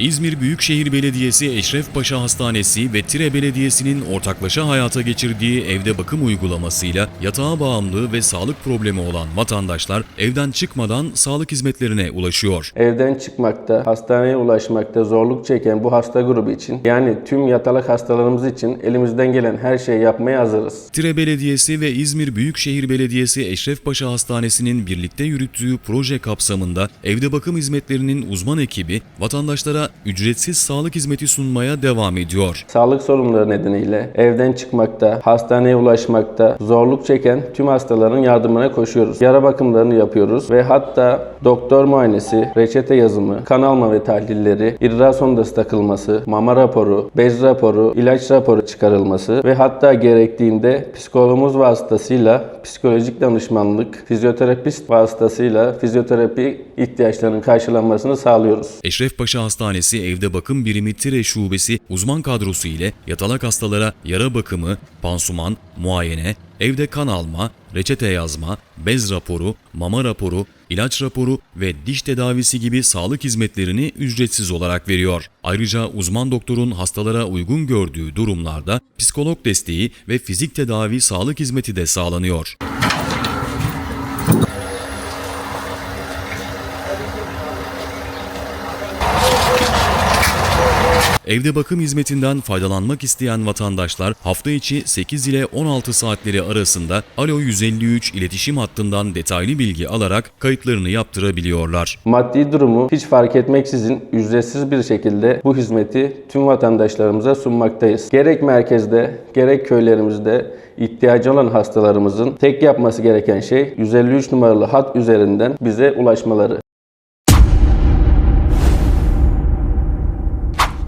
İzmir Büyükşehir Belediyesi Eşrefpaşa Hastanesi ve Tire Belediyesi'nin ortaklaşa hayata geçirdiği evde bakım uygulamasıyla yatağa bağımlı ve sağlık problemi olan vatandaşlar evden çıkmadan sağlık hizmetlerine ulaşıyor. Evden çıkmakta, hastaneye ulaşmakta zorluk çeken bu hasta grubu için yani tüm yatalak hastalarımız için elimizden gelen her şeyi yapmaya hazırız. Tire Belediyesi ve İzmir Büyükşehir Belediyesi Eşrefpaşa Hastanesi'nin birlikte yürüttüğü proje kapsamında evde bakım hizmetlerinin uzman ekibi vatandaşlara ücretsiz sağlık hizmeti sunmaya devam ediyor. Sağlık sorunları nedeniyle evden çıkmakta, hastaneye ulaşmakta zorluk çeken tüm hastaların yardımına koşuyoruz. Yara bakımlarını yapıyoruz ve hatta doktor muayenesi, reçete yazımı, kan alma ve tahlilleri, idrar sondası takılması, mama raporu, bez raporu, ilaç raporu çıkarılması ve hatta gerektiğinde psikologumuz vasıtasıyla psikolojik danışmanlık, fizyoterapist vasıtasıyla fizyoterapi ihtiyaçlarının karşılanmasını sağlıyoruz. Eşrefpaşa Hastanesi Evde Bakım Birimi Tire Şubesi uzman kadrosu ile yatalak hastalara yara bakımı, pansuman, muayene, evde kan alma, reçete yazma, bez raporu, mama raporu, ilaç raporu ve diş tedavisi gibi sağlık hizmetlerini ücretsiz olarak veriyor. Ayrıca uzman doktorun hastalara uygun gördüğü durumlarda psikolog desteği ve fizik tedavi sağlık hizmeti de sağlanıyor. Evde bakım hizmetinden faydalanmak isteyen vatandaşlar hafta içi 8 ile 16 saatleri arasında Alo 153 iletişim hattından detaylı bilgi alarak kayıtlarını yaptırabiliyorlar. Maddi durumu hiç fark etmeksizin ücretsiz bir şekilde bu hizmeti tüm vatandaşlarımıza sunmaktayız. Gerek merkezde, gerek köylerimizde ihtiyacı olan hastalarımızın tek yapması gereken şey 153 numaralı hat üzerinden bize ulaşmaları.